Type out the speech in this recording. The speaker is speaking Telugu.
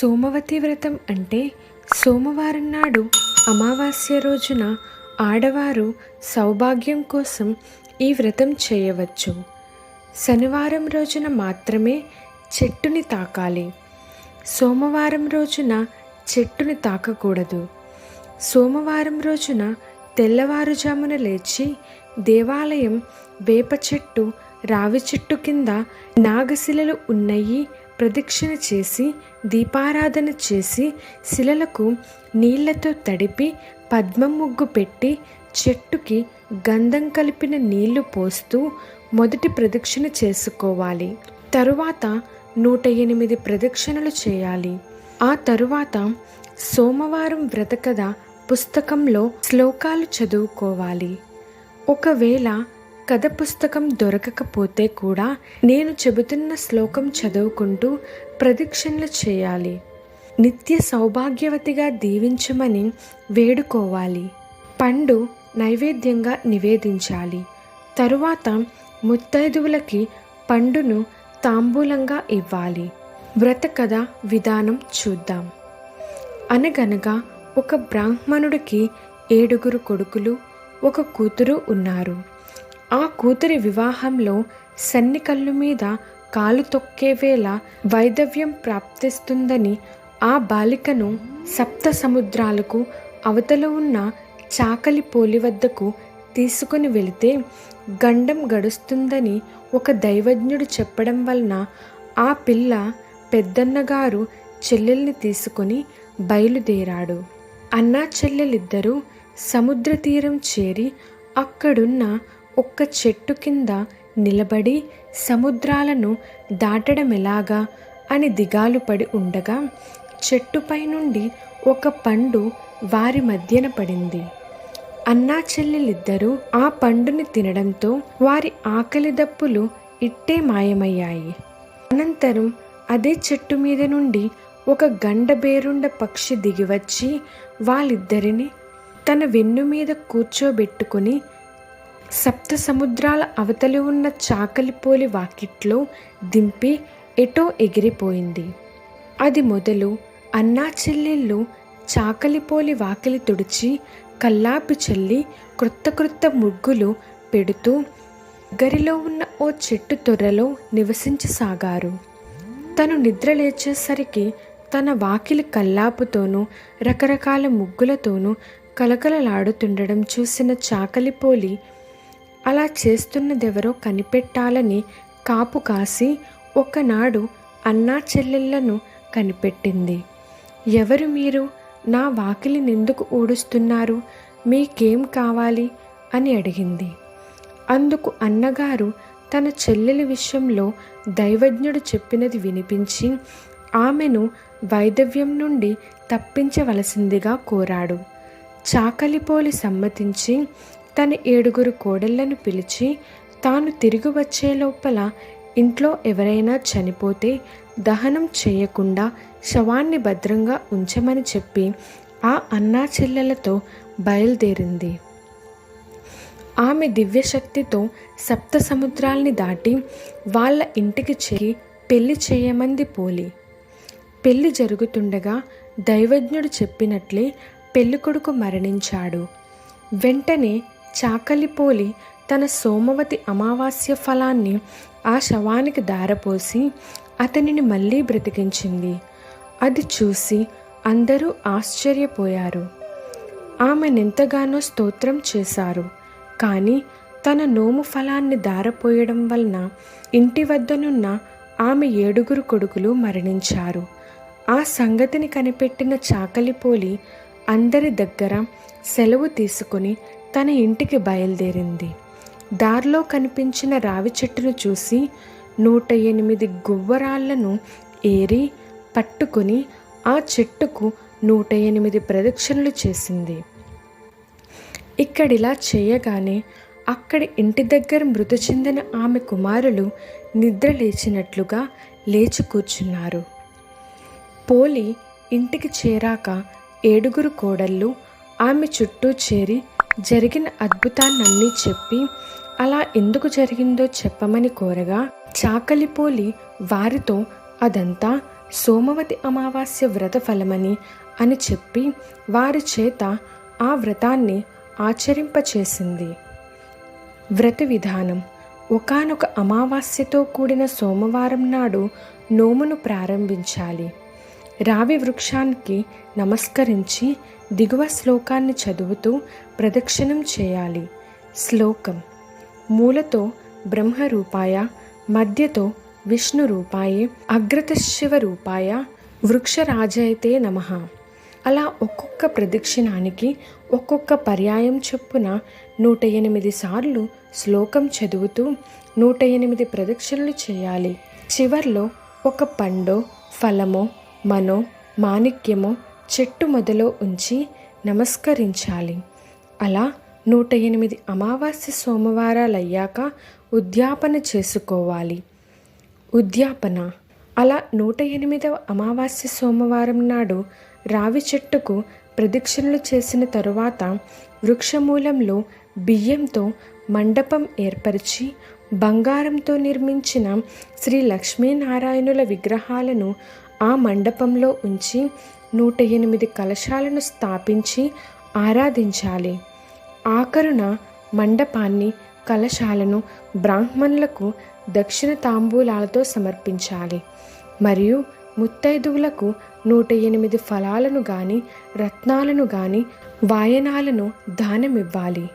సోమవతి వ్రతం అంటే సోమవారం నాడు అమావాస్య రోజున ఆడవారు సౌభాగ్యం కోసం ఈ వ్రతం చేయవచ్చు. శనివారం రోజున మాత్రమే చెట్టుని తాకాలి. సోమవారం రోజున చెట్టుని తాకకూడదు. సోమవారం రోజున తెల్లవారుజామున లేచి దేవాలయం వేప చెట్టు రావి చెట్టు కింద నాగశిలలు ఉన్నాయి ప్రదక్షిణ చేసి దీపారాధన చేసి శిలలకు నీళ్ళతో తడిపి పద్మం ముగ్గు పెట్టి చెట్టుకి గంధం కలిపిన నీళ్ళు పోస్తూ మొదటి ప్రదక్షిణ చేసుకోవాలి. తరువాత నూట ఎనిమిది ప్రదక్షిణలు చేయాలి. ఆ తరువాత సోమవారం వ్రతకథ పుస్తకంలో శ్లోకాలు చదువుకోవాలి. ఒకవేళ కథ పుస్తకం దొరకకపోతే కూడా నేను చెబుతున్న శ్లోకం చదువుకుంటూ ప్రదక్షిణలు చేయాలి. నిత్య సౌభాగ్యవతిగా దీవించమని వేడుకోవాలి. పండు నైవేద్యంగా నివేదించాలి. తరువాత ముత్తైదువులకి పండును తాంబూలంగా ఇవ్వాలి. వ్రత కథ విధానం చూద్దాం. అనగనగా ఒక బ్రాహ్మణుడికి ఏడుగురు కొడుకులు ఒక కూతురు ఉన్నారు. ఆ కూతురి వివాహంలో సన్ని కళ్ళు మీద కాలు తొక్కేవేళ వైధవ్యం వైదవ్యం ప్రాప్తిస్తుందని ఆ బాలికను సప్త సముద్రాలకు అవతల ఉన్న చాకలి పోలి వద్దకు తీసుకుని వెళితే గండం గడుస్తుందని ఒక దైవజ్ఞుడు చెప్పడం వలన ఆ పిల్ల పెద్దన్నగారు చెల్లెల్ని తీసుకుని బయలుదేరాడు. అన్నా చెల్లెలిద్దరూ సముద్ర తీరం చేరి అక్కడున్న ఒక్క చెట్టు కింద నిలబడి సముద్రాలను దాటడం ఎలాగా అని దిగాలు పడి ఉండగా చెట్టుపై నుండి ఒక పండు వారి మధ్యన పడింది. అన్నా చెల్లెలిద్దరూ ఆ పండుని తినడంతో వారి ఆకలి దప్పులు ఇట్టే మాయమయ్యాయి. అనంతరం అదే చెట్టు మీద నుండి ఒక గండబేరుండ పక్షి దిగివచ్చి వాళ్ళిద్దరిని తన వెన్ను మీద కూర్చోబెట్టుకుని సప్త సముద్రాల అవతలి ఉన్న చాకలిపోలి వాకిట్లో దింపి ఎటో ఎగిరిపోయింది. అది మొదలు అన్నా చెల్లెళ్ళు చాకలిపోలి వాకిలి తుడిచి కల్లాపి చల్లి క్రొత్త క్రొత్త ముగ్గులు పెడుతూ గరిలో ఉన్న ఓ చెట్టు తొర్రలో నివసించసాగారు. తను నిద్ర లేచేసరికి తన వాకిలి కల్లాపుతోనూ రకరకాల ముగ్గులతోనూ కలకలలాడుతుండడం చూసిన చాకలిపోలి అలా చేస్తున్నదెవరో కనిపెట్టాలని కాపు కాసి ఒకనాడు అన్నా చెల్లెళ్ళను కనిపెట్టింది. ఎవరు మీరు? నా వాకిలి నిందుకు ఊడుస్తున్నారు? మీకేం కావాలి? అని అడిగింది. అందుకు అన్నగారు తన చెల్లెలి విషయంలో దైవజ్ఞుడు చెప్పినది వినిపించి ఆమెను వైదవ్యం నుండి తప్పించవలసిందిగా కోరాడు. చాకలిపోలి సమ్మతించి తన ఏడుగురు కోడళ్ళను పిలిచి తాను తిరిగి వచ్చే లోపల ఇంట్లో ఎవరైనా చనిపోతే దహనం చేయకుండా శవాన్ని భద్రంగా ఉంచమని చెప్పి ఆ అన్నా చెల్లెలతో బయలుదేరింది. ఆమె దివ్యశక్తితో సప్త సముద్రాల్ని దాటి వాళ్ళ ఇంటికి చేరి పెళ్ళి చేయమంది పోలి. పెళ్ళి జరుగుతుండగా దైవజ్ఞుడు చెప్పినట్లే పెళ్ళికొడుకు మరణించాడు. వెంటనే చాకలిపోలి తన సోమవతి అమావాస్య ఫలాన్ని ఆ శవానికి దారపోసి అతనిని మళ్ళీ బ్రతికించింది. అది చూసి అందరూ ఆశ్చర్యపోయారు. ఆమెనెంతగానో స్తోత్రం చేశారు. కానీ తన నోము ఫలాన్ని దారపోయడం వలన ఇంటి వద్దనున్న ఆమె ఏడుగురు కొడుకులు మరణించారు. ఆ సంగతిని కనిపెట్టిన చాకలిపోలి అందరి దగ్గర సెలవు తీసుకుని తన ఇంటికి బయలుదేరింది. దారిలో కనిపించిన రావి చెట్టును చూసి నూట ఎనిమిది గువ్వరాళ్ళను ఏరి పట్టుకుని ఆ చెట్టుకు నూట ఎనిమిది ప్రదక్షిణలు చేసింది. ఇక్కడిలా చేయగానే అక్కడి ఇంటి దగ్గర మృతి చెందిన ఆమె కుమారులు నిద్ర లేచినట్లుగా లేచి కూర్చున్నారు. పోలి ఇంటికి చేరాక ఏడుగురు కోడళ్ళు ఆమె చుట్టూ చేరి జరిగిన అద్భుతాన్నన్నీ చెప్పి అలా ఎందుకు జరిగిందో చెప్పమని కోరగా చాకలిపోలి వారితో అదంతా సోమవతి అమావాస్య వ్రత ఫలమని అని చెప్పి వారి చేత ఆ వ్రతాన్ని ఆచరింపచేసింది. వ్రత విధానం. ఒకానొక అమావాస్యతో కూడిన సోమవారం నాడు నోమును ప్రారంభించాలి. రావి వృక్షానికి నమస్కరించి దిగువ శ్లోకాన్ని చదువుతూ ప్రదక్షిణం చేయాలి. శ్లోకం. మూలతో బ్రహ్మరూపాయ మధ్యతో విష్ణు రూపాయే అగ్రత శివ రూపాయ వృక్షరాజైతే నమ. అలా ఒక్కొక్క ప్రదక్షిణానికి ఒక్కొక్క పర్యాయం చొప్పున నూట ఎనిమిది సార్లు శ్లోకం చదువుతూ నూట ఎనిమిది ప్రదక్షిణలు చేయాలి. చివర్లో ఒక పండో ఫలమో మనో మాణిక్యమో చెట్టు మొదలో ఉంచి నమస్కరించాలి. అలా నూట ఎనిమిది అమావాస్య సోమవారాలయ్యాక ఉద్యాపన చేసుకోవాలి. ఉద్యాపన. అలా నూట ఎనిమిదవ అమావాస్య సోమవారం నాడు రావి చెట్టుకు ప్రదక్షిణలు చేసిన తరువాత వృక్షమూలంలో బియ్యంతో మండపం ఏర్పరిచి బంగారంతో నిర్మించిన శ్రీ లక్ష్మీనారాయణుల విగ్రహాలను ఆ మండపంలో ఉంచి నూట ఎనిమిది కలశాలను స్థాపించి ఆరాధించాలి. ఆఖరున మండపాన్ని కలశాలను బ్రాహ్మణులకు దక్షిణ తాంబూలాలతో సమర్పించాలి. మరియు ముత్తైదువులకు నూట ఎనిమిది ఫలాలను గాని రత్నాలను గాని వాయనాలను దానమివ్వాలి.